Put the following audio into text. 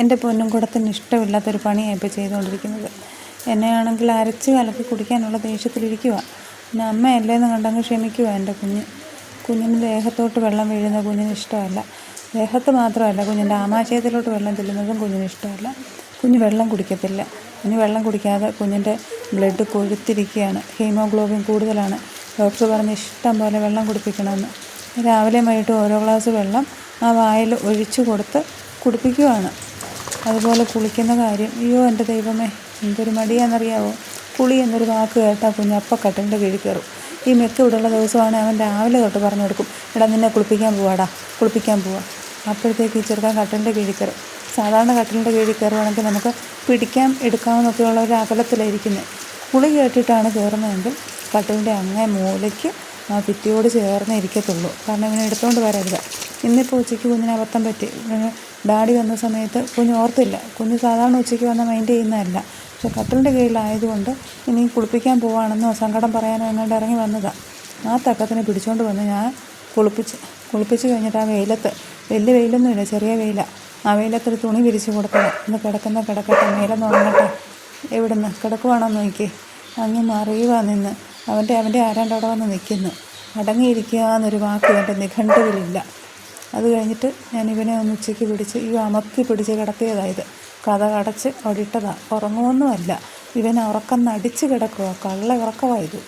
എന്റെ പൊന്നും കൂടത്തിന് ഇഷ്ടമില്ലാത്തൊരു പണിയാണ് ഇപ്പോൾ ചെയ്തുകൊണ്ടിരിക്കുന്നത്. എന്നെയാണെങ്കിൽ അരച്ച് കലക്കി കുടിക്കാനുള്ള ദേഷ്യത്തിലിരിക്കുക പിന്നെ അമ്മയല്ലേന്ന് കണ്ടങ്ങ് ക്ഷമിക്കുക എന്റെ കുഞ്ഞ്. കുഞ്ഞിന് ദേഹത്തോട്ട് വെള്ളം വീഴുന്ന കുഞ്ഞിന് ഇഷ്ടമല്ല. ദേഹത്ത് മാത്രമല്ല കുഞ്ഞിന്റെ ആമാശയത്തിലോട്ട് വെള്ളം ചെല്ലുന്നതും കുഞ്ഞിന് ഇഷ്ടമല്ല. കുഞ്ഞ് വെള്ളം കുടിക്കത്തില്ല. കുഞ്ഞ് വെള്ളം കുടിക്കാതെ കുഞ്ഞിന്റെ ബ്ലഡ് കൊഴുത്തിരിക്കുകയാണ്. ഹീമോഗ്ലോബിൻ കൂടുതലാണ്. ഡോക്ടർ പറഞ്ഞ് ഇഷ്ടം പോലെ വെള്ളം കുടിപ്പിക്കണമെന്ന്. രാവിലെ വൈകിട്ടും ഓരോ ഗ്ലാസ് വെള്ളം ആ വായിൽ ഒഴിച്ചു കൊടുത്ത് കുടിപ്പിക്കുകയാണ് അതുപോലെ കുളിക്കുന്ന കാര്യം. അയ്യോ എന്റെ ദൈവമേ എന്തൊരു മടിയാണെന്നറിയാവോ? കുളി എന്നൊരു വാക്ക് കേട്ടാൽ കുഞ്ഞ് അപ്പം കട്ടിന്റെ കീഴിൽ കയറും. ഈ മെക്ക ഇവിടെയുള്ള ദിവസമാണ് അവൻ രാവിലെ തൊട്ട് പറഞ്ഞു കൊടുക്കും. എടാ നിന്നെ കുളിപ്പിക്കാൻ പോവാടാ കുളിപ്പിക്കാൻ പോവാ. അപ്പോഴത്തേക്ക് ഈ ചെറുക്കാൻ കട്ടിന്റെ കീഴിൽ കയറും. സാധാരണ കട്ടിലിന്റെ കീഴിൽ കയറുവാണെങ്കിൽ നമുക്ക് പിടിക്കാം എടുക്കാമെന്നൊക്കെയുള്ള ഒരു അകലത്തിലായിരിക്കുന്നത് കുളി കേട്ടിട്ടാണ് കയറുന്നതെങ്കിൽ കട്ടിലിന്റെ അങ്ങേ മൂലയ്ക്ക് ഭിത്തിയോട് ചേർന്ന് ഇരിക്കത്തുള്ളൂ. കാരണം ഇവനെ എടുത്തുകൊണ്ട് വരരുത്. ഇന്നിപ്പോൾ ഉച്ചയ്ക്ക് കുഞ്ഞിന് അബദ്ധം പറ്റി. ഡാഡി വന്ന സമയത്ത് കുഞ്ഞ് ഓർത്തില്ല. കുഞ്ഞ് സാധാരണ ഉച്ചയ്ക്ക് വന്ന മൈൻഡ് ചെയ്യുന്നതല്ല. പക്ഷെ കട്ടിലിന്റെ കീഴിലായതുകൊണ്ട് ഇനി കുളിപ്പിക്കാൻ പോവാണെന്നോ സങ്കടം പറയാനോ എങ്ങോട്ട് ഇറങ്ങി വന്നതാണ് ആ തക്കത്തിനെ പിടിച്ചുകൊണ്ട് വന്ന് ഞാൻ കുളിപ്പിച്ച് കുളിപ്പിച്ച് കഴിഞ്ഞിട്ട് ആ വെയിലത്ത് വലിയ വെയിലൊന്നുമില്ല ചെറിയ വെയിലാണ് ആ വെയിലത്തൊരു തുണി വിരിച്ച് കൊടുക്കണം. ഇന്ന് കിടക്കുന്ന കിടക്കട്ടെ മേലൊന്ന് ഉണങ്ങട്ടെ. എവിടുന്ന് കിടക്കുവാണോ നോക്കി അങ്ങ് മറിയുവാ നിന്ന്. അവന്റെ അവന്റെ ആരാണ്ട് അവിടെ വന്ന് നിൽക്കുന്നു. അടങ്ങിയിരിക്കുക എന്നൊരു വാക്ക് എന്റെ നിഘണ്ടുവിലില്ല. അത് കഴിഞ്ഞിട്ട് ഞാൻ ഇവനെ ഒന്ന് ഉച്ചയ്ക്ക് പിടിച്ച് ഈ അമർത്തി പിടിച്ച് കിടത്തിയതായത് കഥ അടച്ച് അവിടെ ഇട്ടതാണ് ഉറങ്ങുമൊന്നുമല്ല ഇവൻ ഉറക്കം നടിച്ച് കിടക്കുക കള്ള ഉറക്കമായത്